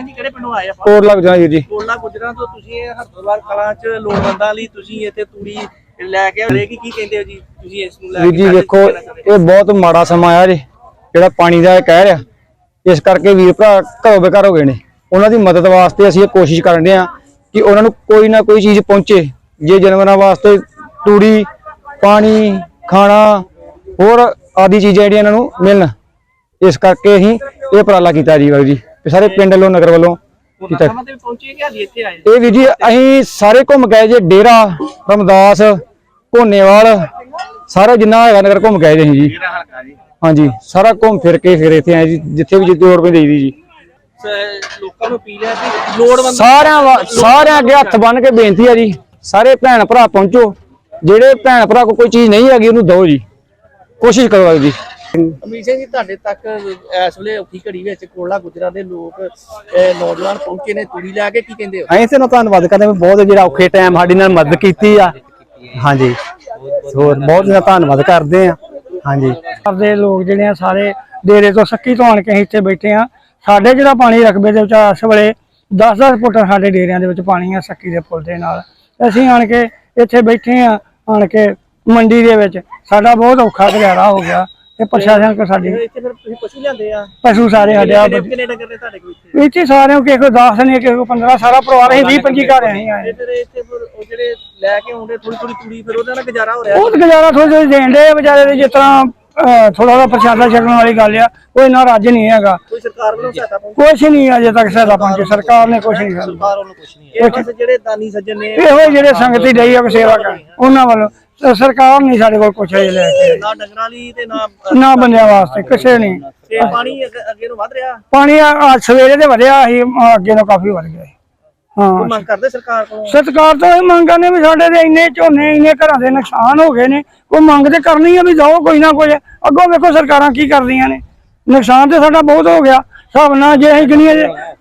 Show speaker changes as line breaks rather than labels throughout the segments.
ਸਿੰਘ ਜੀ ਕਿਹੜੇ ਪਿੰਡੋਂ ਆਏ
ਲੱਗ ਜੀ।
ਕੋਲਾ ਗੁਜਰਾਂ ਤੋਂ ਤੁਸੀਂ ਇਹ ਹਰਦਵਾਰ ਕਲਾਂ ਚ ਲੋੜਵੰਦਾਂ ਲਈ ਤੁਸੀਂ ਇੱਥੇ ਤੂੜੀ ਲੈ ਕੇ ਆਏ ਕੀ ਕੀ ਕਹਿੰਦੇ ਹੋ ਜੀ ਤੁਸੀਂ ਇਸ ਨੂੰ ਲੈ
ਵੀਰ
ਕੇ
ਜੀ
ਸਾਡੇ
ਵੇਖੋ
ਕੀ ਕਹਿਣਾ ਚਾਹੁੰਦੇ?
ਇਹ ਬਹੁਤ ਮਾੜਾ ਸਮਾਂ ਆਇਆ ਜੀ ਜਿਹੜਾ ਪਾਣੀ ਦਾ ਇਹ ਕਹਿ ਰਿਹਾ ਇਸ ਕਰਕੇ ਵੀਰ ਭਰਾ ਘਰੋਂ ਬੇਘਰ ਹੋ ਗਏ ਨੇ। ਉਹਨਾਂ ਦੀ ਮਦਦ ਵਾਸਤੇ ਅਸੀਂ ਇਹ ਕੋਸ਼ਿਸ਼ ਕਰਨ ਰਹੇ ਹਾਂ ਕਿ ਉਹਨਾਂ ਨੂੰ ਕੋਈ ਨਾ ਕੋਈ ਚੀਜ਼ ਪਹੁੰਚੇ ਜੇ ਜਾਨਵਰਾਂ ਵਾਸਤੇ ਤੂੜੀ ਪਾਣੀ ਖਾਣਾ ਹੋਰ ਆਦਿ ਚੀਜ਼ਾਂ ਜਿਹੜੀਆਂ ਇਹਨਾਂ ਨੂੰ ਮਿਲਣ। ਇਸ ਕਰਕੇ ਅਸੀਂ ਇਹ ਉਪਰਾਲਾ ਕੀਤਾ ਜੀ ਵੀਰ ਜੀ। ਤੇ ਸਾਰੇ ਪਿੰਡ ਵੱਲੋਂ ਨਗਰ ਵੱਲੋਂ
ਉਹਨਾਂ
ਕੀਤਾ।
ਥਾਵਾਂ ਤੇ ਵੀ ਪਹੁੰਚੇ ਕਿ ਹਾਲੀ ਇੱਥੇ ਆਏ
ਇਹ ਵੀਰ ਜੀ ਅਸੀਂ ਸਾਰੇ ਘੁੰਮ ਗਏ ਜੇ ਡੇਰਾ ਰਮਦਾਸ ਭੋਨੇਵਾਲ ਸਾਰਾ ਜਿੰਨਾ ਹੈਗਾ ਨਗਰ ਘੁੰਮ ਗਏ ਜੀ ਜੀ।
ਮੇਰਾ ਹਲਕਾ ਜੀ।
ਹਾਂਜੀ ਸਾਰਾ ਘੁੰਮ ਫਿਰ ਕੇ ਫਿਰ ਇੱਥੇ ਆਏ ਜੀ ਜਿੱਥੇ ਵੀ ਜਿੱਥੇ ਲੋੜ ਪੈਂਦੀ ਜੀ।
ਸ- ਲੋਕਾਂ ਨੂੰ ਅਪੀਲ ਹੈ ਕਿ ਲੋੜਵੰਦ
ਸਾਰਿਆਂ ਵਾ- ਸਾਰਿਆਂ ਅੱਗੇ ਹੱਥ ਬੰਨ ਕੇ ਬੇਨਤੀ ਹੈ ਜੀ ਸਾਰੇ ਭੈਣ ਭਰਾ ਪਹੁੰਚੋ। ਜਿਹੜੇ ਭੈਣ ਭਰਾ ਕੋਲ ਕੋਈ ਚੀਜ਼ ਨਹੀਂ ਹੈਗੀ ਉਹਨੂੰ ਦਿਓ ਜੀ। ਕੋਸ਼ਿਸ਼ ਕਰੋ ਜੀ
ਅਮੀਰ ਸਿੰਘ ਜੀ ਤੁਹਾਡੇ ਤੱਕ ਇਸ ਵੇਲੇ ਔਖੀ ਘੜੀ ਵਿੱਚ ਕੋਲਾ ਗੁਜਰਾਂ ਦੇ ਲੋਕ ਨੌਜਵਾਨ ਪਹੁੰਚੇ ਨੇ ਤੂੜੀ ਲੈ ਕੇ ਕੀ ਕਹਿੰਦੇ ਹੋ?
ਅਸੀਂ ਨਾਲ ਧੰਨਵਾਦ ਕਰਦੇ ਹਾਂ ਬਹੁਤ ਜਿਹੜਾ ਔਖੇ ਟਾਈਮ ਸਾਡੀ ਨਾਲ ਮਦਦ ਕੀਤੀ ਆ। ਹਾਂਜੀ। ਹੋਰ ਬਹੁਤ ਜਿਹੜਾ ਧੰਨਵਾਦ ਕਰਦੇ ਆ ਹਾਂਜੀ।
ਕਰਦੇ ਲੋਕ ਜਿਹੜੇ ਆ ਸਾਰੇ ਡੇਰੇ ਤੋਂ ਸੱਕੀ ਤੋਂ ਆਣ ਕੇ ਅਸੀਂ ਇੱਥੇ ਬੈਠੇ ਆ ਸਾਡੇ ਜਿਹੜਾ ਪਾਣੀ ਰਕਬੇ ਦੇ ਵਿੱਚ ਇਸ ਵੇਲੇ 10-10 ਫੁੱਟ ਸਾਡੇ ਡੇਰਿਆਂ ਦੇ ਵਿੱਚ ਪਾਣੀ ਆ ਸੱਕੀ ਦੇ ਪੁਲ ਦੇ ਨਾਲ। ਅਸੀਂ ਆਣ ਕੇ ਇੱਥੇ ਬੈਠੇ ਆ ਆਣ ਕੇ ਮੰਡੀ ਦੇ ਵਿੱਚ। ਸਾਡਾ ਬਹੁਤ ਔਖਾ ਗੁਜ਼ਾਰਾ ਹੋ ਗਿਆ। ਤੇ ਪ੍ਰਸ਼ਾਸਨ ਕੋ ਸਾਡੀ
ਇੱਥੇ ਫਿਰ ਤੁਸੀਂ ਪਸ਼ੂ ਲਿਆਂਦੇ ਆ?
ਪਸ਼ੂ ਸਾਰੇ ਸਾਡੇ ਆ
ਕਿੰਨੇ ਕਿੰਨੇ ਡੰਗਰ ਨੇ ਤੁਹਾਡੇ ਕੋਲ ਇੱਥੇ?
ਇੱਥੇ ਸਾਰਿਆਂ ਕਿਸੇ ਕੋ 10 ਨੇ ਕਿਸੇ ਕੋ 15 ਸਾਰਾ ਪਰਿਵਾਰ ਅਸੀਂ 20 25 ਘਰ ਆਏ।
ਇਹ ਫਿਰ ਇੱਥੇ ਫਿਰ ਉਹ ਜਿਹੜੇ ਲੈ ਕੇ ਆਉਂਦੇ ਥੋੜੀ ਥੋੜੀ ਤੂੜੀ ਫਿਰ ਉਹਦੇ ਨਾਲ ਗੁਜ਼ਾਰਾ ਹੋ ਰਿਹਾ?
ਬਹੁਤ ਗੁਜ਼ਾਰਾ ਥੋੜੀ ਥੋੜੀ ਦੇਣ ਦੇ ਵਿਚਾਰੇ ਦੇ ਜਿਸ ਤਰ੍ਹਾਂ ਥੋੜਾ ਜਿਹਾ ਪ੍ਰਸ਼ਾਦਾ ਛਕਣ ਵਾਲੀ ਗੱਲ ਆ ਕੋਈ ਨਾ ਰੱਜ ਨਹੀਂ ਹੈਗਾ।
ਕੋਈ ਸਰਕਾਰ ਵੱਲੋਂ ਸਹਾਇਤਾ ਪਹੁੰਚ
ਨਹੀਂ ਅਜੇ ਤੱਕ ਸਾਡਾ ਪਹੁੰਚੇ ਸਰਕਾਰ ਨੇ ਕੁਛ ਨਹੀਂ ਕਰਨਾ।
ਸਰਕਾਰ ਵੱਲੋਂ ਕੁਝ ਨਹੀਂ ਇਹ ਬਸ ਜਿਹੜੇ ਦਾਨੀ ਸੱਜਣ ਨੇ
ਇਹੋ ਜਿਹੜੇ ਸੰਗਤੀ ਡਈ ਆ ਸੇਵਾ ਕਰਨ। ਉਹਨਾਂ ਵੱਲੋਂ ਸਰਕਾਰ ਨਹੀਂ ਸਾਡੇ ਕੋਲ ਕੁਛ ਅਜੇ ਲੈ ਕੇ।
ਨਾ ਡੰਗਰਾਂ ਲਈ ਤੇ ਨਾ
ਨਾ ਬੰਦਿਆਂ ਵਾਸਤੇ ਕਿਸੇ ਨਹੀਂ।
ਤੇ ਪਾਣੀ ਅੱਗੇ ਨੂੰ ਵੱਧ ਰਿਹਾ?
ਪਾਣੀ ਆ ਸਵੇਰੇ ਤੇ ਵਧਿਆ ਸੀ ਅੱਗੇ ਤੋਂ ਕਾਫੀ ਵਧ ਗਿਆ ਹਾਂ।
ਮੰਗ ਕਰਦੇ ਸਰਕਾਰ ਕੋਲੋਂ?
ਸਰਕਾਰ ਤੋਂ ਇਹ ਮੰਗ ਕਰਨੇ ਵੀ ਸਾਡੇ ਦੇ ਇੰਨੇ ਝੋਨੇ ਇੰਨੇ ਘਰਾਂ ਦੇ ਨੁਕਸਾਨ ਹੋ ਗਏ ਨੇ। ਕੋਈ ਮੰਗ ਤੇ ਕਰਨੀ ਆ ਵੀ ਜਾਓ ਕੋਈ ਨਾ ਕੁਝ। ਅੱਗੋਂ ਵੇਖੋ ਸਰਕਾਰਾਂ ਕੀ ਕਰਦੀਆਂ ਨੇ। ਨੁਕਸਾਨ ਤੇ ਸਾਡਾ ਬਹੁਤ ਹੋ ਗਿਆ। ਹਿਸਾਬ ਨਾਲ ਜੇ ਅਸੀਂ ਗਿਣੀਏ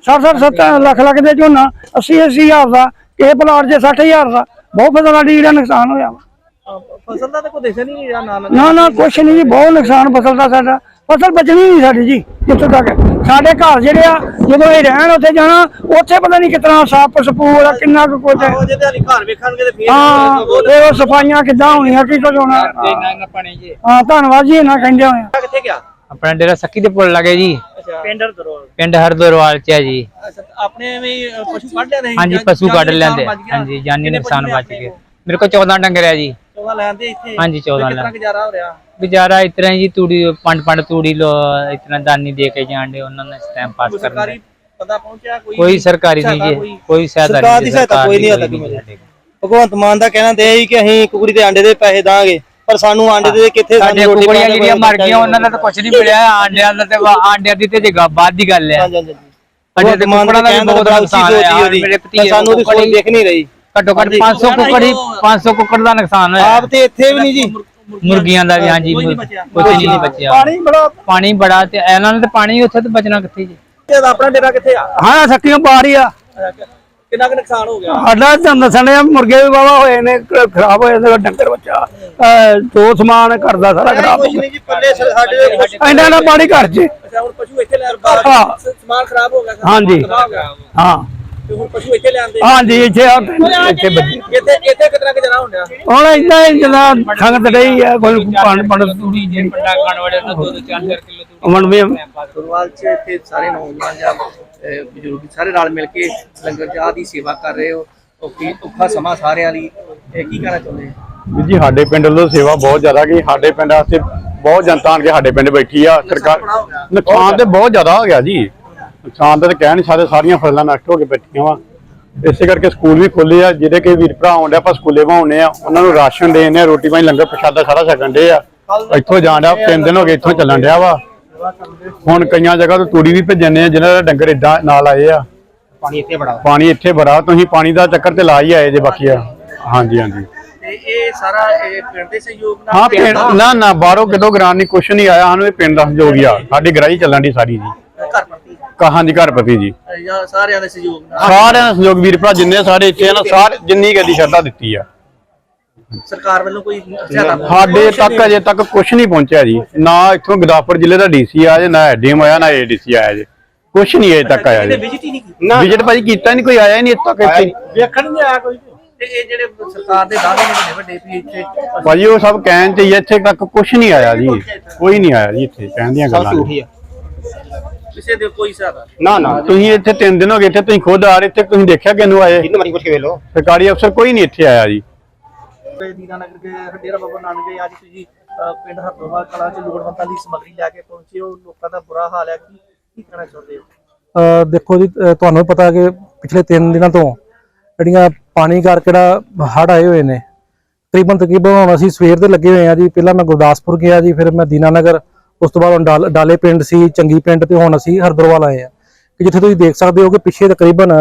60 70 ਲੱਖ ਲੱਖ ਦੇ ਝੋਨਾ 80 80 ਹਜ਼ਾਰ ਦਾ ਕਿਸੇ ਪਲਾਟ 'ਚ 60 ਹਜ਼ਾਰ ਦਾ ਬਹੁਤ ਫਸਲ ਸਾਡੀ ਜਿਹੜਾ ਨੁਕਸਾਨ ਹੋਇਆ ਵਾ।
ਫਸਲ ਦਾ ਤਾਂ ਕੋਈ ਦਿਸ ਨਹੀਂ ਰਿਹਾ ਨਾ
ਨਾ ਕੁਛ ਨਹੀਂ ਜੀ ਬਹੁਤ ਨੁਕਸਾਨ ਫਸਲ ਦਾ ਸਾਡਾ। ਫਸਲ ਬਚਣੀ ਨਹੀਂ ਸਾਡੀ ਜੀ ਜਿੱਥੋਂ ਤੱਕ। ਸਾਡੇ ਘਰ ਜਿਹੜੇ ਆ ਜਦੋਂ ਇਹ ਰਹਿਣ ਉੱਥੇ ਜਾਣਾ ਉੱਥੇ ਪਤਾ ਨਹੀਂ ਕਿਤਨਾ ਸਾਫ਼ ਸਪੂਰ ਆ ਕਿੰਨਾ ਕੁ ਕੁਝ ਹੈ।
ਉਹ ਜਿਹਦੇ ਹਾਲੀ ਘਰ ਵੇਖਣਗੇ ਤੇ ਫੇਰ
ਹਾਂ ਇਹ ਉਹ ਸਫਾਈਆਂ ਕਿੱਦਾਂ ਹੋਣੀਆਂ ਕੀ ਕੁਝ ਹੋਣਾ। ਹਾਂ ਧੰਨਵਾਦ ਜੀ ਇਹਨਾਂ ਕਹਿੰਦੇ ਹੋਏ ਆ।
ਕਿੱਥੇ ਗਿਆ?
ਆਪਣਾ ਡੇਰਾ ਸੱਕੀ ਦੇ ਪੁੱਲ ਲੱਗੇ ਜੀ।
ਪਿੰਡਰ ਕਰੋ
ਪਿੰਡ ਹਰਦੋਰਵਾਲ ਚ ਹੈ ਜੀ।
ਅੱਛਾ ਆਪਣੇ ਵੀ ਪਸ਼ੂ ਕੱਢ ਲਿਆ
ਹਾਂਜੀ ਪਸ਼ੂ ਕੱਢ ਲੈਂਦੇ ਹਾਂਜੀ ਜਾਨੀ ਨੁਕਸਾਨ ਬਚ ਗਏ। ਮੇਰੇ ਕੋਲ 14 ਡੰਗਰ ਹੈ ਜੀ।
14 ਲੈਂਦੇ ਇੱਥੇ?
ਹਾਂਜੀ, 14
ਕਿੰਨਾ ਗੁਜ਼ਾਰਾ ਹੋ ਰਿਹਾ?
ਗੁਜ਼ਾਰਾ ਇਤਨਾ ਜੀ ਤੂੜੀ ਪੰਡ ਪੰਡ ਤੂੜੀ ਲੋ ਇਤਨਾ ਦਾਨੀ ਦੇ ਕੇ ਜਾਂਦੇ ਉਹਨਾਂ ਨੇ ਟਾਈਮ ਪਾਸ
ਕੋਈ
ਕਰਨਾ
ਸਰਕਾਰੀ ਪਤਾ ਪਹੁੰਚਿਆ? ਕੋਈ
ਕੋਈ ਸਰਕਾਰੀ ਨਹੀਂ ਜੀ
ਕੋਈ?
ਸਹਾਇਤਾ
ਸਰਕਾਰ
ਨਹੀਂ
ਦੀ ਸਹਾਇਤਾ ਕੋਈ ਨਹੀਂ
ਸਰਕਾਰ
ਹਜੇ ਤੱਕ
ਦੀ
ਮਿਲੀ। ਭਗਵੰਤ ਮਾਨ ਦਾ ਕਹਿਣਾ ਤੇ ਇਹ ਸੀ ਕਿ ਅਸੀਂ ਕੁਕੜੀ ਦੇ ਆਂਡੇ ਦੇ ਪੈਸੇ ਦਾਂਗੇ ਪਰ ਸਾਨੂੰ ਆਂਡੇ ਦੇ ਕਿੱਥੇ
ਸਾਡੇ
ਸਾਨੂੰ ਰੋਟੀ
ਕੁਕੜੀਆਂ ਜਿਹੜੀਆਂ ਮਰ ਗਈਆਂ ਉਹਨਾਂ ਦਾ ਤਾਂ ਕੁਝ ਨਹੀਂ ਮਿਲਿਆ ਆਂਡਿਆਂ ਦਾ ਤੇ ਆਂਡਿਆਂ ਦੀ ਤੇ ਜਗਾ ਬਾਅਦ ਦੀ ਗੱਲ ਹੈ।
ਹਾਂਜੀ, ਹਾਂਜੀ।
ਸਾਡੇ ਤੇ ਕੁਕੜਾਂ ਦਾ ਵੀ ਬਹੁਤ ਨੁਕਸਾਨ ਹੋਇਆ ਮੇਰੇ ਭਤੀਜੇ
ਸਾਨੂੰ ਉਹਦੀ ਸੋਚ ਦਿਖ ਨਹੀਂ ਰਹੀ।
ਘੱਟੋ ਘੱਟ 500 ਕੁਕੜ ਹੀ 500 ਕੁਕੜ ਦਾ ਨੁਕਸਾਨ ਹੋਇਆ।
ਆਪ ਤੇ ਇੱਥੇ ਵੀ ਨਹੀਂ ਜੀ।
ਮੁਰਗੀਆਂ ਦਾ ਵੀ ਹਾਂਜੀ
ਕੋਈ ਨਹੀਂ ਬਚਿਆ।
ਕੁਛ ਨਹੀਂ ਬਚਿਆ।
ਪਾਣੀ ਬੜਾ
ਪਾਣੀ ਬੜਾ ਤੇ ਇਹਨਾਂ ਨੇ ਤੇ ਪਾਣੀ ਉੱਥੇ ਤੇ ਬਚਣਾ ਕਿੱਥੇ ਜੀ?
ਤੇ ਆਪਣਾ ਡੇਰਾ ਕਿੱਥੇ ਆ?
ਹਾਂ ਸੱਕੀਆਂ ਪਾ ਰਹੀ ਆ।
ਕਿੰਨਾ ਕੁ ਨੁਕਸਾਨ ਹੋ ਗਿਆ?
ਸਾਡਾ ਤਾਂ ਦੱਸਣੇ ਆ ਮੁਰਗੇ ਵੀ ਵਾਵਾ ਹੋਏ ਨੇ ਖਰਾਬ ਹੋਏ ਨੇ ਡੰਗਰ ਬੱਚਾ। ਅਹ, ਦੋ ਸਮਾਨ ਕਰਦਾ ਸਾਰਾ ਖਰਾਬ ਹੋ
ਕੁਝ ਨਹੀਂ ਜੀ ਪੱਲੇ ਸਾਡੇ ਦੇ ਕੁਛ-
ਗਿਆ ਇੰਨਾ ਨਾ ਪਾਣੀ ਘਰ 'ਚ
ਅੱਛਾ ਹੁਣ ਪਸ਼ੂ ਇੱਥੇ ਲੈ
ਹਾਂ।
ਸਮਾਨ ਖਰਾਬ ਹੋ ਗਿਆ ਸਾਰਾ
ਹਾਂਜੀ।
ਹੋ ਗਿਆ।
ਹਾਂ।
ਤੇ ਹੁਣ ਪਸ਼ੂ ਇੱਥੇ ਲਿਆਂਦੇ
ਹਾਂਜੀ ਇੱਥੇ ਆ ਇੱਥੇ ਬੱਜੀ
ਇੱਥੇ ਇੱਥੇ ਕਿਤਨਾ ਕਿ ਜਰਾ ਹੁੰਦਾ
ਹੁਣ ਇੰਨਾ ਹੀ ਜਦੋਂ ਸੰਗਤ ਰਹੀ ਆ ਕੋਈ ਪਾਣ ਪਾਣ
ਤੂੜੀ ਜੇ ਵੱਡਾ ਖਾਣ ਵਾਲੇ ਦਾ 2 4 ਕਿਲੋ
ਮਨ ਵੀ
ਗੁਰਵਾਲ ਚ ਇੱਥੇ ਸਾਰੇ ਨੌਜਵਾਨ ਜਾਂ ਬਜ਼ੁਰਗ ਸਾਰੇ ਨਾਲ ਮਿਲ ਕੇ ਲੰਗਰ ਚਾਹ ਦੀ ਸੇਵਾ ਕਰ ਰਹੇ ਹੋ। ਔਖੀ ਔਖਾ ਸਮਾਂ ਸਾਰਿਆਂ ਲਈ। ਕੀ ਕਹਿਣਾ ਚਾਹੁੰਦੇ
ਜੀ ਸਾਡੇ ਪਿੰਡ ਵੱਲੋਂ ਸੇਵਾ ਬਹੁਤ ਜ਼ਿਆਦਾ ਕਿ ਸਾਡੇ ਪਿੰਡ ਵਾਸਤੇ ਬਹੁਤ ਜਨਤਾ ਆਣ ਕੇ ਸਾਡੇ ਪਿੰਡ ਬੈਠੀ ਆ। ਸਰਕਾਰ। ਨੁਕਸਾਨ ਤੇ ਬਹੁਤ ਜ਼ਿਆਦਾ ਹੋ ਗਿਆ ਜੀ। ਨੁਕਸਾਨ ਤਾਂ ਕਹਿ ਨਹੀਂ ਸਕਦੇ ਸਾਰੀਆਂ ਫਸਲਾਂ ਨਸ਼ਟ ਹੋ ਕੇ ਬੈਠੀਆਂ ਵਾ। ਇਸੇ ਕਰਕੇ ਸਕੂਲ ਵੀ ਖੋਲੇ ਆ ਜਿਹਦੇ ਕਿ ਵੀਰ ਭਰਾ ਆਉਂਦੇ ਆਪਾਂ ਸਕੂਲੇ ਵਾਉਣੇ ਆ ਉਹਨਾਂ ਨੂੰ ਰਾਸ਼ਨ ਦੇਣੇ ਆ ਰੋਟੀ ਪਾਣੀ ਲੰਗਰ ਪ੍ਰਸ਼ਾਦਾ ਸਾਰਾ ਛਕਣ ਦੇ ਆ। ਇੱਥੋਂ ਜਾਣ ਡਿਆ ਤਿੰਨ ਦਿਨ ਹੋ ਗਏ ਇੱਥੋਂ ਚੱਲਣ ਡਿਆ ਵਾ। ਹੁਣ ਕਈਆਂ ਜਗ੍ਹਾ ਤੋਂ ਤੂੜੀ ਵੀ ਭੇਜਣੇ ਆ ਜਿਨ੍ਹਾਂ ਦਾ ਡੰਗਰ ਇਦਾਂ ਨਾਲ ਆਏ ਆ।
ਪਾਣੀ ਇੱਥੇ ਬੜਾ
ਪਾਣੀ ਇੱਥੇ ਬੜਾ ਤੁਸੀਂ ਪਾਣੀ ਦਾ ਚੱਕਰ ਤੇ ਲਾ ਹੀ ਆਏ ਜੇ ਬਾਕੀ ਆ। ਹਾਂਜੀ ਹਾਂਜੀ।
ਤੇ ਇਹ ਸਾਰਾ ਇਹ ਪਿੰਡ ਦੇ ਸਹਿਯੋਗ ਨਾਲ
ਹਾਂ ਪਿੰਡ ਨਾ ਨਾ ਬਾਹਰੋਂ ਕਿਤੋਂ ਗ੍ਰਾਂਟ ਨਹੀਂ ਕੁਛ ਨਹੀਂ ਆਇਆ ਸਾਨੂੰ ਇਹ ਪਿੰਡ ਦਾ ਸਹਿਯੋਗ ਹੀ ਆ। ਸਾਡੀ ਗ੍ਰਾਈ ਚੱਲਣ ਦੀ ਸਾਰੀ ਜੀ।
ਘਰ ਪ੍ਰਤੀ
ਕਹਾਂ ਦੀ ਘਰ ਪਤੀ ਜੀ?
ਜਾਂ ਸਾਰਿਆਂ ਦੇ ਸਹਿਯੋਗ ਨਾਲ।
ਸਾਰਿਆਂ ਦਾ ਸਹਿਯੋਗ ਵੀਰ ਭਰਾ ਜਿੰਨੇ ਸਾਰੇ ਇੱਥੇ ਆ ਨਾ ਸਾਰੇ ਜਿੰਨੀ ਕਦੀ ਸ਼ਰਧਾ ਦਿੱਤੀ ਆ।
ਸਰਕਾਰ ਵੱਲੋਂ ਕੋਈ ਸਹਾਇਤਾ
ਸਾਡੇ ਤੱਕ ਅਜੇ ਤੱਕ ਕੁਝ ਨਹੀਂ ਪਹੁੰਚਿਆ ਜੀ। ਨਾ ਇੱਥੋਂ ਗੁਰਦਾਸਪੁਰ ਜ਼ਿਲ੍ਹੇ ਦਾ ਡੀਸੀ ਆਇਆ ਜੇ ਨਾ ਐਡੀਐਮ ਆਇਆ ਨਾ ਏਡੀਸੀ ਆਇਆ ਜੀ। ਕੁਛ ਨਹੀਂ ਅਜੇ ਤੱਕ ਆਇਆ ਜੀ।
ਵਿਜ਼ਿਟ ਹੀ ਨਹੀਂ ਕੀਤੀ?
ਵਿਜਿਟ ਭਾਜੀ ਕੀਤਾ ਨਹੀਂ ਕੋਈ ਆਇਆ ਹੀ ਨਹੀਂ ਇੱਥੇ ਤੱਕ ਇੱਥੇ।
ਵੇਖਣ ਨਹੀਂ ਆਇਆ ਕੋਈ ਤੇ ਇਹ ਜਿਹੜੇ ਸਰਕਾਰ ਦੇ ਦਾਅਵੇ ਨੇ ਵੱਡੇ ਵੱਡੇ ਵੀ ਇੱਥੇ
ਭਾਜੀ ਉਹ ਸਭ ਕਹਿਣ ਤੇ ਹੀ ਆ, ਇੱਥੇ ਤੱਕ ਕੁਛ ਨਹੀਂ ਆਇਆ ਜੀ। ਕੋਈ ਨਹੀਂ ਆਇਆ ਜੀ ਇੱਥੇ ਕਹਿਣ ਦੀਆਂ ਗੱਲਾਂ ਨੇ।
ਕਿਸੇ ਦੇ ਕੋਈ ਸਾਦਾ
ਨਾ ਨਾ ਤੁਸੀਂ ਇੱਥੇ ਤਿੰਨ ਦਿਨ ਹੋ ਗਏ ਇੱਥੇ ਤੁਸੀਂ ਖੁਦ ਆ ਰਹੇ ਇੱਥੇ ਤੁਸੀਂ ਦੇਖਿਆ ਕਿਹਨੂੰ ਆਏ?
ਇਹਨੂੰ ਮਰੀ ਪੁੱਛ ਕੇ ਵੇਖ ਲਓ।
ਸਰਕਾਰੀ ਅਫਸਰ ਕੋਈ ਨਹੀਂ ਇੱਥੇ ਆਇਆ ਜੀ।
ਦੀਨਾ ਨਗਰ ਦੇ ਡੇਰਾ ਬਾਬਾ ਨਾਨਕ ਦੇ ਅੱਜ ਤੁਸੀਂ ਅਹ, ਪਿੰਡ ਹਰਦੋਵਾਲ ਕਲਾਂ ਚ ਲੋੜਵੰਦਾਂ ਦੀ ਸਮੱਗਰੀ ਲੈ ਕੇ ਪਹੁੰਚੇ ਹੋ। ਲੋਕਾਂ ਦਾ ਬੁਰਾ ਹਾਲ ਹੈ। ਕੀ ਕੀ ਕਹਿਣਾ ਚਾਹੁੰਦੇ ਹੋ?
ਅ, ਦੇਖੋ ਜੀ ਤੁਹਾਨੂੰ ਵੀ ਪਤਾ ਕਿ ਪਿਛਲੇ 3 ਦਿਨਾਂ ਤੋਂ ਜਿਹੜੀਆਂ ਪਾਣੀ ਕਰਕੇ ਜਿਹੜਾ ਹੜ੍ਹ ਆਏ ਹੋਏ ਨੇ ਤਕਰੀਬਨ ਤਕਰੀਬਨ ਹੁਣ ਅਸੀਂ ਸਵੇਰ ਦੇ ਲੱਗੇ ਹੋਏ ਆ ਜੀ। ਪਹਿਲਾਂ ਮੈਂ ਗੁਰਦਾਸਪੁਰ ਗਿਆ ਜੀ ਫਿਰ ਮੈਂ ਦੀਨਾਨਗਰ ਉਸ ਤੋਂ ਬਾਅਦ ਹੁਣ ਡਾਲ- ਡਾਲੇ ਪਿੰਡ ਸੀ, ਚੰਗੀ ਪਿੰਡ ਤੇ ਹੁਣ ਅਸੀਂ ਹਰਦਰਵਾਲ ਆਏ ਆ ਕਿ ਜਿੱਥੇ ਤੁਸੀਂ ਦੇਖ ਸਕਦੇ ਹੋ ਕਿ ਪਿੱਛੇ ਤਕਰੀਬਨ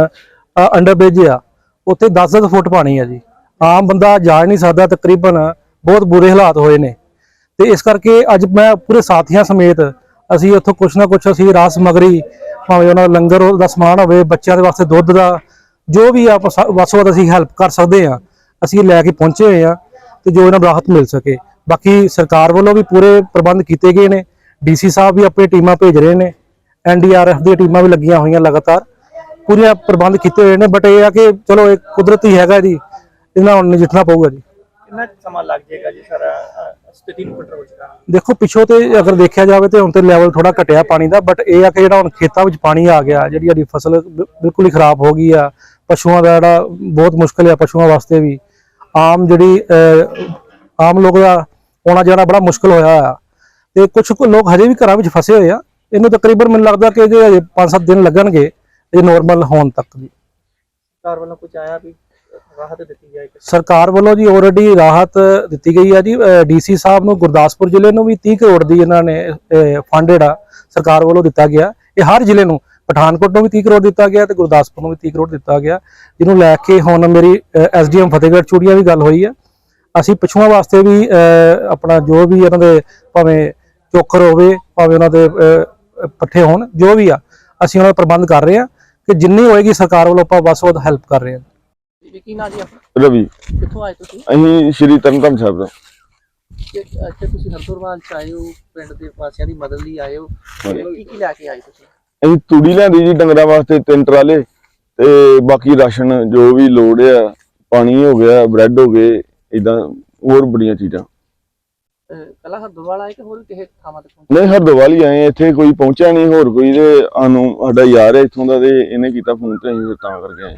ਅੰਡਰ ਬ੍ਰਿਜ ਆ। ਉੱਥੇ 10-10 ਫੁੱਟ ਪਾਣੀ ਆ ਜੀ। ਆਮ ਬੰਦਾ ਜਾ ਨਹੀਂ ਸਕਦਾ, ਤਕਰੀਬਨ ਬਹੁਤ ਬੁਰੇ ਹਾਲਾਤ ਹੋਏ ਨੇ। ਤੇ ਇਸ ਕਰਕੇ ਅੱਜ ਮੈਂ ਪੂਰੇ ਸਾਥੀਆਂ ਸਮੇਤ ਅਸੀਂ ਉੱਥੋਂ ਕੁਛ ਨਾ ਕੁਛ ਅਸੀਂ ਰਾਸ ਸਮਗਰੀ, ਭਾਵੇਂ ਉਹਨਾਂ ਦਾ ਲੰਗਰ ਦਾ ਸਮਾਨ ਹੋਵੇ, ਬੱਚਿਆਂ ਦੇ ਵਾਸਤੇ ਦੁੱਧ ਦਾ, ਜੋ ਵੀ ਆਪ ਵਸੋਂ ਅਸੀਂ ਹੈਲਪ ਕਰ ਸਕਦੇ ਆ ਅਸੀਂ ਲੈ ਕੇ ਪਹੁੰਚੇ ਹੋਏ ਆ ਤੇ ਜੋ ਇਹਨਾਂ ਨੂੰ ਰਾਹਤ ਮਿਲ ਸਕੇ। ਬਾਕੀ ਸਰਕਾਰ ਵੱਲੋਂ ਵੀ ਪੂਰੇ ਪ੍ਰਬੰਧ ਕੀਤੇ ਗਏ ਨੇ। ਡੀਸੀ ਸਾਹਿਬ ਵੀ ਆਪਣੀ ਟੀਮਾਂ ਭੇਜ ਰਹੇ ਨੇ ਐਨਡੀਆਰਐਫ ਦੀਆਂ ਟੀਮਾਂ ਵੀ ਲੱਗੀਆਂ ਹੋਈਆਂ ਲਗਾਤਾਰ। ਪੂਰੇ ਪ੍ਰਬੰਧ ਕੀਤੇ ਹੋਏ ਨੇ ਬਟ ਇਹ ਆ ਕਿ ਚਲੋ ਇਹ ਕੁਦਰਤੀ ਹੈਗਾ ਜੀ ਇਹਨਾਂ ਨਾਲ ਨਜਿੱਠਣਾ ਪਊਗਾ ਜੀ।
ਕਿੰਨਾ ਕੁ ਸਮਾਂ ਲੱਗ ਜਾਏਗਾ ਜੀ ਸਾਰਾ ਅਹ, ਸਥਿਤੀ ਨੂੰ ਕੰਟਰੋਲ ਕਰਨ
ਦੇਖੋ ਪਿੱਛੋਂ ਤੇ ਅਗਰ ਦੇਖਿਆ ਜਾਵੇ ਤੇ ਹੁਣ ਤੇ ਲੈਵਲ ਥੋੜਾ ਘਟਿਆ ਪਾਣੀ ਦਾ ਬਟ ਇਹ ਆ ਕਿ ਜਿਹੜਾ ਹੁਣ ਖੇਤਾਂ ਵਿੱਚ ਪਾਣੀ ਆ ਗਿਆ ਜਿਹੜੀ ਸਾਡੀ ਫਸਲ ਬਿਲਕੁਲ ਹੀ ਖਰਾਬ ਹੋ ਗਈ ਆ ਪਸ਼ੂਆਂ ਦਾ ਜਿਹੜਾ ਬਹੁਤ ਮੁਸ਼ਕਲ ਆ ਪਸ਼ੂਆਂ ਵਾਸਤੇ ਵੀ। ਆਮ ਜਿਹੜੀ ਆਮ ਲੋਕ ਦਾ ਆਉਣਾ ਜਾਣਾ ਬੜਾ ਮੁਸ਼ਕਲ ਹੋਇਆ ਆ। ਤੇ ਕੁਝ ਕੁ ਲੋਕ ਹਜੇ ਵੀ ਘਰਾਂ ਵਿੱਚ ਫਸੇ ਹੋਏ ਆ। ਇਹਨੂੰ ਤਕਰੀਬਨ ਮੈਨੂੰ ਲੱਗਦਾ ਕਿ ਜੇ ਹਜੇ 5-7 ਦਿਨ ਲੱਗਣਗੇ ਇਹ ਨੋਰਮਲ ਹੋਣ ਤੱਕ ਦੀ
ਸਰਕਾਰ ਵੱਲੋਂ ਕੁਝ ਆਇਆ ਵੀ ਰਾਹਤ ਦਿੱਤੀ ਜਾਏ
ਸਰਕਾਰ ਵੱਲੋਂ ਜੀ ਆਲਰੇਡੀ ਰਾਹਤ ਦਿੱਤੀ ਗਈ ਹੈ ਜੀ। ਡੀਸੀ ਸਾਹਿਬ ਨੂੰ ਗੁਰਦਾਸਪੁਰ ਜ਼ਿਲ੍ਹੇ ਨੂੰ ਵੀ 30 ਕਰੋੜ ਦੀ ਇਹਨਾਂ ਨੇ ਫੰਡ ਜਿਹੜਾ ਸਰਕਾਰ ਵੱਲੋਂ ਦਿੱਤਾ ਗਿਆ। ਇਹ ਹਰ ਜ਼ਿਲ੍ਹੇ ਨੂੰ ਪਠਾਨਕੋਟ ਨੂੰ ਵੀ 30 ਕਰੋੜ ਦਿੱਤਾ ਗਿਆ ਤੇ ਗੁਰਦਾਸਪੁਰ ਨੂੰ ਵੀ 30 ਕਰੋੜ ਦਿੱਤਾ ਗਿਆ। ਜਿਹਨੂੰ ਲੈ ਕੇ ਹੁਣ ਮੇਰੀ ਐਸਡੀਐਮ ਫਤਿਹਗੜ੍ਹ ਚੂੜੀਆਂ ਵੀ ਗੱਲ ਹੋਈ ਹੈ ਅਸੀਂ ਪਸ਼ੂਆਂ ਵਾਸਤੇ ਵੀ ਆਪਣਾ ਜੋ ਵੀ ਇਹਨਾਂ ਦੇ ਭਾਵੇਂ ਚੋਖਰ ਹੋਵੇ ਭਾਵੇਂ ਉਹਨਾਂ ਦੇ ਪੱਠੇ ਹੋਣ ਜੋ ਵੀ ਆ ਅਸੀਂ ਉਹਨਾਂ ਦਾ ਪ੍ਰਬੰਧ ਕਰ ਰਹੇ ਹਾਂ ਕਿ ਜਿੰਨੀ ਹੋਏਗੀ ਸਰਕਾਰ ਵੱਲੋਂ ਆਪਾਂ ਤੋਂ ਵੱਧ ਹੈਲਪ ਕਰ ਰਹੇ
ਜੀ ਕੀ ਨਾਂ ਜੀ ਆਪਣਾ?
ਰਵੀ।
ਕਿੱਥੋਂ ਆਏ ਤੁਸੀਂ?
ਅਸੀਂ ਸ਼੍ਰੀ ਤਰਨਤਾਰਨ ਸਾਹਿਬ
ਤੁਸੀਂ ਹਰਦੁਰਵਾਲ ਚ ਆਏ ਹੋ ਪਿੰਡ ਦੇ ਵਾਸੀਆਂ ਦੀ ਮਦਦ ਲਈ ਆਏ ਹੋ। ਕੀ ਕੀ ਲੈ ਕੇ ਆਏ ਤੁਸੀਂ?
ਅਸੀਂ ਤੂੜੀ ਲਿਆਂਦੀ ਜੀ ਡੰਗਰਾਂ ਵਾਸਤੇ ਤਿੰਨ ਟਰਾਲੇ ਤੇ ਬਾਕੀ ਰਾਸ਼ਨ ਜੋ ਵੀ ਲੋੜ ਆ ਪਾਣੀ ਹੋ ਗਿਆ ਬ੍ਰੈਡ ਹੋ ਗਏ ਇਦਾਂ ਹੋਰ ਬੜੀਆਂ ਚੀਜ਼ਾਂ।
ਕੱਲਾ ਹਰਦੁਰਵਾਲ ਆਏ ਕਿ ਹੋਰ ਕਿਸੇ ਥਾਵਾਂ ਤੇ ਪਹੁੰਚੇ?
ਨਹੀਂ ਹਰਦੋਵਾਲ ਹੀ ਆਏ ਇੱਥੇ ਕੋਈ ਪਹੁੰਚਿਆ ਨਹੀਂ ਹੋਰ ਕੋਈ ਤੇ ਸਾਨੂੰ ਸਾਡਾ ਯਾਰ ਹੈ ਇੱਥੋਂ ਦਾ ਤੇ ਇਹਨੇ ਕੀਤਾ ਫੋਨ ਤੇ ਅਸੀਂ ਫਿਰ ਤਾਂ ਕਰਕੇ ਆਏ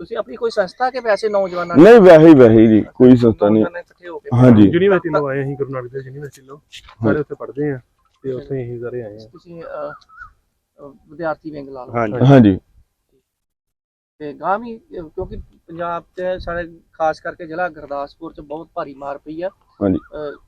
ਤੁਸੀਂ ਆਪਣੀ ਕੋਈ ਸੰਸਥਾ ਕੇ ਵੈਸੇ ਨੌਜਵਾਨਾਂ
ਨਹੀਂ ਵੈਸੇ ਹੀ ਵੈਸੇ ਹੀ ਜੀ ਕੋਈ ਸੰਸਥਾ ਨਹੀਂ।
ਨੌਜਵਾਨਾਂ ਇਕੱਠੇ ਹੋ ਕੇ
ਹਾਂਜੀ।
ਯੂਨੀਵਰਸਿਟੀ ਤੋਂ ਆਏ ਅਸੀਂ ਗੁਰੂ ਨਾਨਕ ਦੇਵ ਯੂਨੀਵਰਸਿਟੀ ਤੋਂ। ਸਾਰੇ ਉੱਥੇ ਪੜ੍ਹਦੇ ਆ ਤੇ ਉੱਥੇ ਹੀ ਸਾਰੇ ਆਏ ਆ।
ਤੁਸੀਂ ਅਹ, ਅਹ, ਵਿਦਿਆਰਥੀ ਵਿੰਗ ਲਾ ਲਓ।
ਹਾਂਜੀ।
ਹਾਂਜੀ।
ਤੇ ਗਾਂ ਵੀ ਕਿਉਂਕਿ ਪੰਜਾਬ ਤੇ ਸਾਡੇ ਖਾਸ ਕਰਕੇ ਜ਼ਿਲ੍ਹਾ ਗੁਰਦਾਸਪੁਰ ਚ ਬਹੁਤ ਭਾਰੀ ਮਾਰ ਪਈ ਆ।
ਹਾਂਜੀ।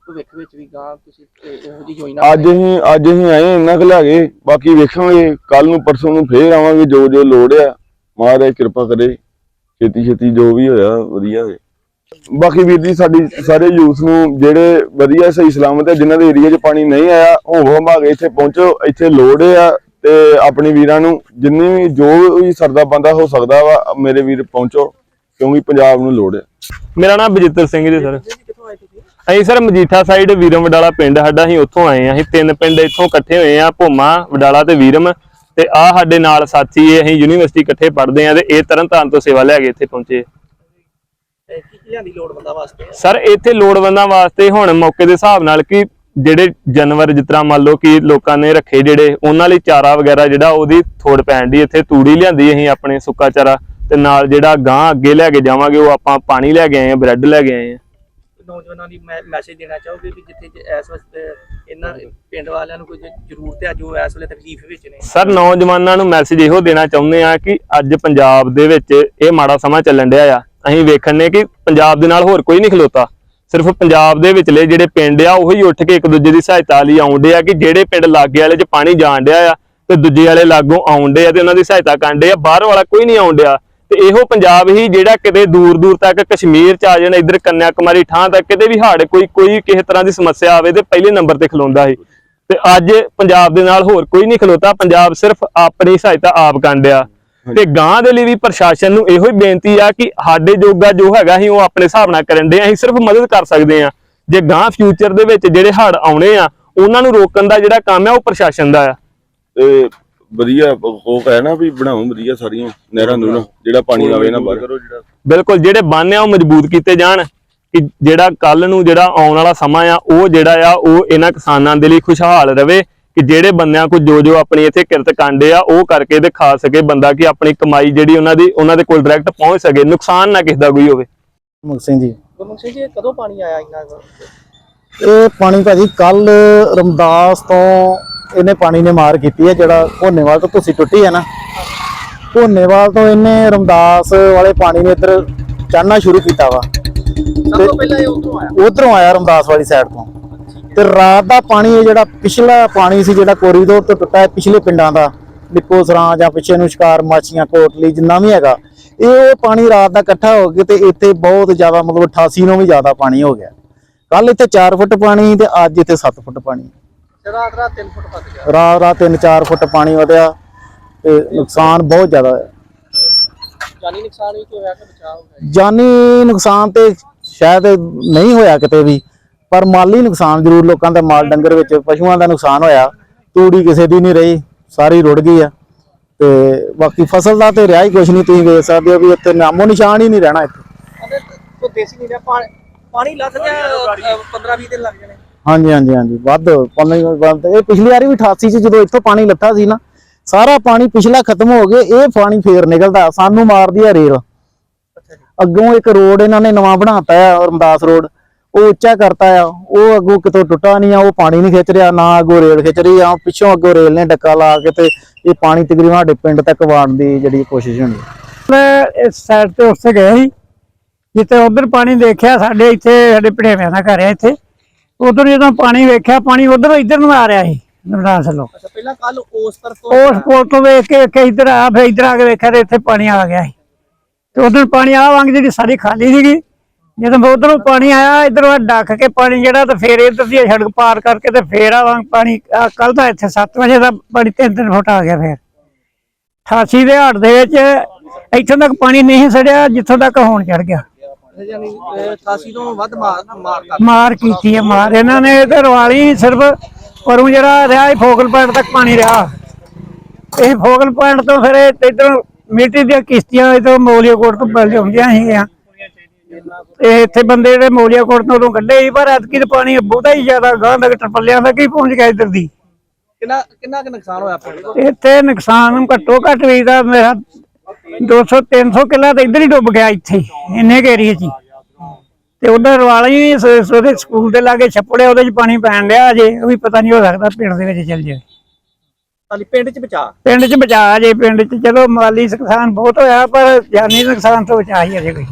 ਭਵਿੱਖ ਵਿੱਚ ਵੀ ਗਾਂ ਤੁਸੀਂ ਇਹ- ਇਹੋ ਜਿਹੀ ਯੋਜਨਾ
ਅੱਜ ਅਸੀਂ ਅੱਜ ਅਸੀਂ ਆਏ ਇੰਨਾ ਕੁ ਲੈ ਗਏ ਬਾਕੀ ਵੇਖਾਂਗੇ ਕੱਲ ਨੂੰ ਪਰਸੋਂ ਨੂੰ ਫੇਰ ਆਵਾਂਗੇ ਜੋ ਜੋ ਲੋੜ ਆ। ਮਹਾਰਾਜ ਕਿਰਪਾ ਕਰੇ ਛੇਤੀ ਛੇਤੀ ਜੋ ਵੀ ਹੋਇਆ ਵਧੀਆ ਹੋਏ ਬਾਕੀ ਵੀਰ ਜੀ ਸਾਡੀ ਸਾਰੇ ਯੂਥ ਨੂੰ ਜਿਹੜੇ ਵਧੀਆ ਸਹੀ ਸਲਾਮਤ ਹੈ ਜਿਨ੍ਹਾਂ ਦੇ ਏਰੀਆ 'ਚ ਪਾਣੀ ਨਹੀਂ ਆਇਆ ਹੋਵੋ ਹਮਾ ਕੇ ਇੱਥੇ ਪਹੁੰਚੋ ਇੱਥੇ ਲੋੜ ਆ ਤੇ ਆਪਣੇ ਵੀਰਾਂ ਨੂੰ ਜਿੰਨੀ ਵੀ ਜੋ ਵੀ ਸਰਦਾ ਬੰਦਾ ਹੋ ਸਕਦਾ ਵਾ ਮੇਰੇ ਵੀਰ ਪਹੁੰਚੋ ਕਿਉਂਕਿ ਪੰਜਾਬ ਨੂੰ ਲੋੜ ਹੈ।
ਮੇਰਾ ਨਾਮ ਬਜਿੱਤਰ ਸਿੰਘ ਜੀ ਸਰ। ਅਸੀਂ ਸਰ ਮਜੀਠਾ ਸਾਈਡ ਵੀਰਮ ਵਡਾਲਾ ਪਿੰਡ ਸਾਡਾ ਅਸੀਂ ਉੱਥੋਂ ਆਏ ਆ ਅਸੀਂ ਤਿੰਨ ਪਿੰਡ ਇੱਥੋਂ ਇਕੱਠੇ ਹੋਏ ਆ ਭੋਮਾ ਵਡਾਲਾ ਤੇ ਵੀਰਮ। ਤੇ ਆ ਸਾਡੇ ਨਾਲ ਸਾਥੀ ਇਹ ਅਸੀਂ ਯੂਨੀਵਰਸਿਟੀ ਇਕੱਠੇ ਪੜ੍ਹਦੇ ਆ ਤੇ ਇਹ ਤਰਨਤਾਰਨ ਤੋਂ ਸੇਵਾ ਲੈ ਕੇ ਇੱਥੇ ਪਹੁੰਚੇ।
ਇਹ ਕੀ ਕੀ ਲਿਆਂਦੀ ਲੋੜ ਬੰਦਾ ਵਾਸਤੇ?
ਸਰ ਇੱਥੇ ਲੋੜਵੰਦਾਂ ਵਾਸਤੇ ਹੁਣ ਮੌਕੇ ਦੇ ਹਿਸਾਬ ਨਾਲ ਕਿ ਜਿਹੜੇ ਜਾਨਵਰ ਜਿਸ ਤਰ੍ਹਾਂ ਮੰਨ ਲਓ ਕਿ ਲੋਕਾਂ ਨੇ ਰੱਖੇ ਜਿਹੜੇ ਉਹਨਾਂ ਲਈ ਚਾਰਾ ਵਗੈਰਾ ਜਿਹੜਾ ਉਹਦੀ ਥੋੜ ਪੈਣ ਦੀ ਇੱਥੇ ਤੂੜੀ ਲਿਆਂਦੀ ਅਸੀਂ ਆਪਣੇ ਸੁੱਕਾ ਚਾਰਾ ਤੇ ਨਾਲ ਜਿਹੜਾ ਗਾਂ ਅੱਗੇ ਲੈ ਕੇ ਜਾਵਾਂਗੇ ਉਹ ਆਪਾਂ ਪਾਣੀ ਲੈ ਕੇ ਆਏ ਆ ਬ੍ਰੈਡ ਲੈ ਕੇ ਆਏ ਆ
ਨੌਜਵਾਨਾਂ ਦੀ ਮੈਸੇਜ ਦੇਣਾ ਚਾਹੋਗੇ ਵੀ ਜਿੱਥੇ ਇਸ ਵਕਤ ਇਹਨਾਂ ਪਿੰਡ ਵਾਲਿਆਂ ਨੂੰ ਕੋਈ ਜ਼ਰੂਰਤ ਹੈ ਜੋ ਇਸ ਵੇਲੇ ਤਕਲੀਫ ਵਿੱਚ ਨੇ?
ਸਰ ਨੌਜਵਾਨਾਂ ਨੂੰ ਮੈਸੇਜ ਇਹੋ ਦੇਣਾ ਚਾਹੁੰਦੇ ਆ ਕਿ ਅੱਜ ਪੰਜਾਬ ਦੇ ਵਿੱਚ ਇਹ ਮਾੜਾ ਸਮਾਂ ਚੱਲਣ ਡਿਆ ਆ। ਅਸੀਂ ਵੇਖਣ ਨੇ ਕਿ ਪੰਜਾਬ ਦੇ ਨਾਲ ਹੋਰ ਕੋਈ ਨਹੀਂ ਖਲੋਤਾ। ਸਿਰਫ ਪੰਜਾਬ ਦੇ ਵਿਚਲੇ ਜਿਹੜੇ ਪਿੰਡ ਆ, ਉਹੀ ਉੱਠ ਕੇ ਇੱਕ ਦੂਜੇ ਦੀ ਸਹਾਇਤਾ ਲਈ ਆਉਂਦੇ ਆ ਕਿ ਜਿਹੜੇ ਪਿੰਡ ਲਾਗੇ ਵਾਲੇ 'ਚ ਪਾਣੀ ਜਾਣ ਡਿਆ ਆ ਤੇ ਦੂਜੇ ਵਾਲੇ ਲਾਗੋਂ ਆਉਂਦੇ ਆ ਤੇ ਉਹਨਾਂ ਦੀ ਸਹਾਇਤਾ ਕਰਦੇ ਆ, ਬਾਹਰ ਵਾਲਾ ਕੋਈ ਨਹੀਂ ਆਉਣ ਡਿਆ। ਤੇ ਇਹੋ ਪੰਜਾਬ ਹੀ ਜਿਹੜਾ ਕਿਤੇ ਦੂਰ ਦੂਰ ਤੱਕ ਕਸ਼ਮੀਰ ਚ ਆ ਜਾਣਾ, ਇੱਧਰ ਕੰਨਿਆ ਕੁਮਾਰੀ ਠਾਂ ਤੱਕ ਕਿਤੇ ਵੀ ਹਾੜ ਕੋਈ ਕੋਈ ਕਿਸੇ ਤਰ੍ਹਾਂ ਦੀ ਸਮੱਸਿਆ ਆਵੇ ਤੇ ਪਹਿਲੇ ਨੰਬਰ ਤੇ ਖਲੋਂਦਾ ਸੀ। ਤੇ ਅੱਜ ਪੰਜਾਬ ਦੇ ਨਾਲ ਹੋਰ ਕੋਈ ਨਹੀਂ ਖਲੋਤਾ, ਪੰਜਾਬ ਸਿਰਫ ਆਪਣੀ ਸਹਾਇਤਾ ਆਪ ਕਾਂਡਿਆ ਤੇ ਗਾਂ ਦੇ ਲਈ ਵੀ ਪ੍ਰਸ਼ਾਸਨ ਨੂੰ ਇਹੋ ਹੀ ਬੇਨਤੀ ਆ ਕਿ ਸਾਡੇ ਜੋਗਾ ਜੋ ਹੈਗਾ ਅਸੀਂ ਉਹ ਆਪਣੇ ਹਿਸਾਬ ਨਾਲ ਕਰਨ ਦੇ ਅਸੀਂ ਸਿਰਫ ਮਦਦ ਕਰ ਸਕਦੇ ਆ। ਜੇ ਗਾਂ ਫਿਊਚਰ ਦੇ ਵਿੱਚ ਜਿਹੜੇ ਹੜ ਆਉਣੇ ਆ ਉਹਨਾਂ ਨੂੰ ਰੋਕਣ ਦਾ ਜਿਹੜਾ ਕੰਮ ਹੈ ਉਹ ਪ੍ਰਸ਼ਾਸਨ ਦਾ ਆ।
ਤੇ ਵਧੀਆ ਉਹ ਕਹੇ ਨਾ ਵੀ ਬਣਾਓ ਵਧੀਆ ਸਾਰੀਆਂ ਨਹਿਰਾਂ ਨੂਰਾਂ ਜਿਹੜਾ ਪਾਣੀ ਆਵੇ ਨਾ ਬਾਹਰ।
ਬਿਲਕੁਲ ਜਿਹੜੇ ਬੰਨ ਆ ਉਹ ਮਜ਼ਬੂਤ ਕੀਤੇ ਜਾਣ ਕਿ ਜਿਹੜਾ ਕੱਲ ਨੂੰ ਜਿਹੜਾ ਆਉਣ ਵਾਲਾ ਸਮਾਂ ਆ ਉਹ ਜਿਹੜਾ ਆ ਉਹ ਇਹਨਾਂ ਕਿਸਾਨਾਂ ਦੇ ਲਈ ਖੁਸ਼ਹਾਲ ਰਵੇ। ਕਿ ਜਿਹੜੇ ਬੰਦਿਆਂ ਕੋ ਜੋ ਜੋ ਆਪਣੀ ਇੱਥੇ ਕਿਰਤ ਕਾਂਡੇ ਆ ਉਹ ਕਰਕੇ ਤੇ ਖਾ ਸਕੇ ਬੰਦਾ ਕਿ ਆਪਣੀ ਕਮਾਈ ਜਿਹੜੀ ਉਹਨਾਂ ਦੀ ਉਹਨਾਂ ਦੇ ਕੋਲ ਡਾਇਰੈਕਟ ਪਹੁੰਚ ਸਕੇ ਨੁਕਸਾਨ ਨਾ ਕਿਸੇ ਦਾ ਕੋਈ ਹੋਵੇ।
ਮੁਖ ਸਿੰਘ ਜੀ।
ਗੁਰਮੁਖ ਸਿੰਘ ਜੀ ਇਹ ਕਦੋਂ ਪਾਣੀ ਆਇਆ ਇੰਨਾ ਕੁ?
ਇਹ ਪਾਣੀ ਭਾਜੀ ਕੱਲ ਰਮਦਾਸ ਤੋਂ ਇਹਨੇ ਪਾਣੀ ਨੇ ਮਾਰ ਕੀਤੀ ਹੈ ਜਿਹੜਾ ਭੋਨੇਵਾਲ ਤੋਂ ਤੁਸੀਂ ਟੁੱਟੀ ਹੈ ਨਾ। ਭੋਨੇਵਾਲ ਤੋਂ ਇਹਨੇ ਰਮਦਾਸ ਵਾਲੇ ਪਾਣੀ ਨੇ ਇੱਧਰ ਚੜਨਾ ਸ਼ੁਰੂ ਕੀਤਾ ਵਾ।
ਸਭ ਤੋਂ ਪਹਿਲਾਂ ਇਹ ਉਧਰੋਂ ਆਇਆ?
ਉਧਰੋਂ ਆਇਆ ਰਮਦਾਸ ਵਾਲੀ ਸਾਈਡ ਤੋਂ। ਤੇ ਰਾਤ ਦਾ ਪਾਣੀ ਇਹ ਜਿਹੜਾ ਪਿਛਲਾ ਪਾਣੀ ਸੀ ਜਿਹੜਾ ਕੋਰੀਡੋਰ ਤੋਂ ਟੁੱਟਾ ਹੈ ਪਿਛਲੇ ਪਿੰਡਾਂ ਦਾ ਨਿੱਕੋ ਸਰਾਂ ਜਾਂ ਪਿੱਛੇ ਨੂੰ ਸ਼ਿਕਾਰ ਮਾਛੀਆਂ ਕੋਟਲੀ ਜਿੰਨਾ ਵੀ ਹੈਗਾ ਇਹ ਪਾਣੀ ਰਾਤ ਦਾ ਇਕੱਠਾ ਹੋ ਕੇ ਤੇ ਇੱਥੇ ਬਹੁਤ ਜ਼ਿਆਦਾ ਮਤਲਬ 88 ਨੂੰ ਵੀ ਜ਼ਿਆਦਾ ਪਾਣੀ ਹੋ ਗਿਆ। ਕੱਲ ਇੱਥੇ 4 ਫੁੱਟ ਪਾਣੀ ਤੇ ਅੱਜ ਇੱਥੇ 7 ਫੁੱਟ ਪਾਣੀ।
ਰਾਤ ਰਾਤ 3 ਫੁੱਟ ਵੱਧ ਗਿਆ।
ਰਾਤ ਰਾਤ 3-4 ਫੁੱਟ ਪਾਣੀ ਵਧਿਆ ਤੇ ਨੁਕਸਾਨ ਬਹੁਤ ਜ਼ਿਆਦਾ ਹੋਇਆ।
ਜਾਨੀ ਨੁਕਸਾਨ ਵੀ ਕੋਈ ਹੋਇਆ ਕਿ ਬਚਾਅ ਹੋ ਗਿਆ
ਜਾਨੀ ਨੁਕਸਾਨ ਤੇ ਸ਼ਾਇਦ ਨਹੀਂ ਹੋਇਆ ਕਿਤੇ ਵੀ। ਪਰ ਮਾਲੀ ਨੁਕਸਾਨ ਜ਼ਰੂਰ ਲੋਕਾਂ ਦਾ ਮਾਲ ਡੰਗਰ ਵਿੱਚ ਪਸ਼ੂਆਂ ਦਾ ਨੁਕਸਾਨ ਹੋਇਆ ਤੂੜੀ ਕਿਸੇ ਦੀ ਨਹੀਂ ਰਹੀ ਸਾਰੀ ਰੁੜ ਗਈ ਆ। ਤੇ ਬਾਕੀ ਫਸਲ ਦਾ ਤੇ ਰਿਹਾ ਹੀ ਕੁਝ ਨਹੀਂ ਤੁਸੀਂ ਵੇਖ ਸਕਦੇ ਹੋ ਵੀ ਇੱਥੇ ਨਾਮੋ ਨਿਸ਼ਾਨ ਹੀ ਨਹੀਂ ਰਹਿਣਾ ਇੱਥੇ।
ਅਰੇ ਕੋਈ ਦੇਸੀ ਨਹੀਂ ਰਿਹਾ ਪਾਣੀ ਪਾਣੀ ਲੱਥ ਗਿਆ 15 20 ਦਿਨ ਲੱਗ ਜਾਣੇ।
ਹਾਂਜੀ ਹਾਂਜੀ ਹਾਂਜੀ ਵੱਧ ਪਾਣੀ ਵੱਧ। ਇਹ ਪਿਛਲੀ ਵਾਰੀ ਵੀ 88 ਚ ਜਦੋਂ ਇੱਥੋਂ ਪਾਣੀ ਲੱਥਾ ਸੀ ਨਾ ਸਾਰਾ ਪਾਣੀ ਪਿਛਲਾ ਖਤਮ ਹੋ ਗਿਆ ਇਹ ਪਾਣੀ ਫੇਰ ਨਿਕਲਦਾ ਸਾਨੂੰ ਮਾਰਦੀ ਆ ਰੇਲ। ਅੱਗੋਂ ਇੱਕ ਰੋਡ ਇਹਨਾਂ ਨੇ ਨਵਾਂ ਬਣਾਤਾ ਆ ਰਮਦਾਸ ਰੋਡ। ਉਹ ਉੱਚਾ ਕਰਤਾ ਆ ਉਹ ਅੱਗੋਂ ਕਿਤੋਂ ਟੁੱਟਾ ਨਹੀਂ ਆ ਉਹ ਪਾਣੀ ਨਹੀਂ ਖਿੱਚ ਰਿਹਾ ਨਾ ਅੱਗੋਂ ਰੇਲ ਖਿੱਚ ਰਹੀ ਆ ਪਿੱਛੋਂ ਅੱਗੋਂ ਰੇਲ ਨੇ ਡੱਕਾ ਲਾ ਕੇ ਤੇ ਇਹ ਪਾਣੀ ਤਕਰੀਬਨ ਸਾਡੇ ਪਿੰਡ ਤੱਕ ਵਾੜਨ ਦੀ ਜਿਹੜੀ ਕੋਸ਼ਿਸ਼ ਹੋਣੀ
ਮੈਂ ਇਸ ਸਾਈਡ ਤੇ ਉੱਥੇ ਗਿਆ ਸੀ ਜਿੱਥੇ ਉਧਰ ਪਾਣੀ ਦੇਖਿਆ ਸਾਡੇ ਇੱਥੇ ਸਾਡੇ ਭੜੇਵਿਆਂ ਦਾ ਘਰ ਹੈ ਇੱਥੇ। ਉਧਰ ਜਦੋਂ ਪਾਣੀ ਵੇਖਿਆ ਪਾਣੀ ਉਧਰ ਇੱਧਰ ਨੂੰ ਆ ਰਿਹਾ ਸੀ ਨਵਰਾਸ ਵੱਲੋਂ
ਅੱਛਾ ਪਹਿਲਾਂ ਕੱਲ ਉਸ ਤਰਫ ਤੋਂ
ਉਸ ਪੁਲ ਤੋਂ ਵੇਖ ਕੇ ਵੇਖਿਆ ਇੱਧਰ ਆ ਫਿਰ ਇੱਧਰ ਆ ਕੇ ਵੇਖਿਆ ਤੇ ਇੱਥੇ ਪਾਣੀ ਆ ਗਿਆ ਸੀ। ਤੇ ਉਧਰ ਪਾਣੀ ਆ ਵਾਂਗ ਜਿਹੜੀ ਸਾਰੀ ਖਾਲੀ ਸੀਗੀ ਜਦੋਂ ਉਧਰੋਂ ਪਾਣੀ ਆਇਆ ਇਧਰੋਂ ਡੱਕ ਕੇ ਪਾਣੀ ਜਿਹੜਾ ਤੇ ਫੇਰ ਇੱਧਰ ਦੀ ਸੜਕ ਪਾਰ ਕਰਕੇ ਤੇ ਫੇਰ ਆ ਵਾਂਗ ਪਾਣੀ ਕੱਲ ਦਾ ਇੱਥੇ 7 ਵਜੇ ਦਾ ਪਾਣੀ 3-3 ਫੁੱਟ ਆ ਗਿਆ ਫੇਰ। 88 ਦੇ ਹਾੜ ਦੇ ਵਿੱਚ ਇੱਥੋਂ ਤੱਕ ਪਾਣੀ ਨਹੀਂ ਸੜਿਆ ਜਿੱਥੋਂ ਤੱਕ ਹੁਣ ਚੜ ਗਿਆ।
ਯਾਨੀ 88 ਤੋਂ ਵੱਧ ਮਾਰ ਮਾਰ ਕਰ।
ਮਾਰ ਕੀਤੀ ਹੈ ਮਾਰ। ਇਹਨਾਂ ਨੇ ਤੇ ਰਵਾਲੀ ਸਿਰਫ ਪਰੋਂ ਜਿਹੜਾ ਰਿਹਾ ਇਹ ਫੋਕਲ ਪੁਆਇੰਟ ਤੱਕ ਪਾਣੀ ਰਿਹਾ। ਇਹ ਫੋਕਲ ਪੁਆਇੰਟ ਤੋਂ ਫਿਰ ਇਧਰੋਂ ਮਿੱਟੀ ਦੀਆਂ ਕਿਸ਼ਤੀਆਂ ਇਧਰੋਂ ਮੌਲੀਆਕੋਟ ਤੋਂ ਪਹਿਲੇ ਹੁੰਦੀਆਂ ਸੀਗੀਆਂ। ਤੇ ਇੱਥੇ ਬੰਦੇ ਜਿਹੜੇ ਮੌਲੀਆਕੋਟ ਤੋਂ ਉਦੋਂ ਕੱਢੇ ਸੀ ਪਰ ਐਤਕੀ ਤੇ ਪਾਣੀ ਬਹੁਤਾ ਹੀ ਜ਼ਿਆਦਾ ਗਾਂ ਤੱਕ ਟੱਪਲਿਆਂ ਤੱਕ ਹੀ ਪਹੁੰਚ ਗਿਆ ਇੱਧਰ ਦੀ?
ਕਿੰਨਾ ਕਿੰਨਾ ਕੁ ਨੁਕਸਾਨ ਹੋਇਆ ਦਾ?
ਇੱਥੇ ਨੁਕਸਾਨ ਘੱਟੋ ਘੱਟ ਵੀ ਦਾ ਮੇਰਾ 200 300 ਕਿੱਲਾ ਤਾਂ ਇੱਧਰ ਹੀ ਡੁੱਬ ਗਿਆ ਇੱਥੇ ਹੀ, ਇੰਨੇ ਕੇ ਏਰੀਏ 'ਚ ਹੀ। ਤੇ ਉਧਰ ਵਾਲੀ ਉਹਦੇ ਸਕੂਲ ਦੇ ਲਾਗੇ ਛੱਪੜਿਆ ਉਹਦੇ 'ਚ ਪਾਣੀ ਪੈਣ ਡਿਆ ਅਜੇ ਉਹ ਵੀ ਪਤਾ ਨਹੀਂ ਹੋ ਸਕਦਾ ਪਿੰਡ ਦੇ ਵਿੱਚ ਚੱਲ ਜਾਵੇ।
ਹਾਲੀ ਪਿੰਡ 'ਚ ਬਚਾ?
ਪਿੰਡ 'ਚ ਬਚਾ ਜੇ ਪਿੰਡ 'ਚ ਚਲੋ ਮਾਲੀ ਨੁਕਸਾਨ ਬਹੁਤ ਹੋਇਆ ਪਰ ਜਾਨੀ ਨੁਕਸਾਨ ਤੋਂ ਬਚਾ ਹੀ ਅਜੇ ਕੋਈ।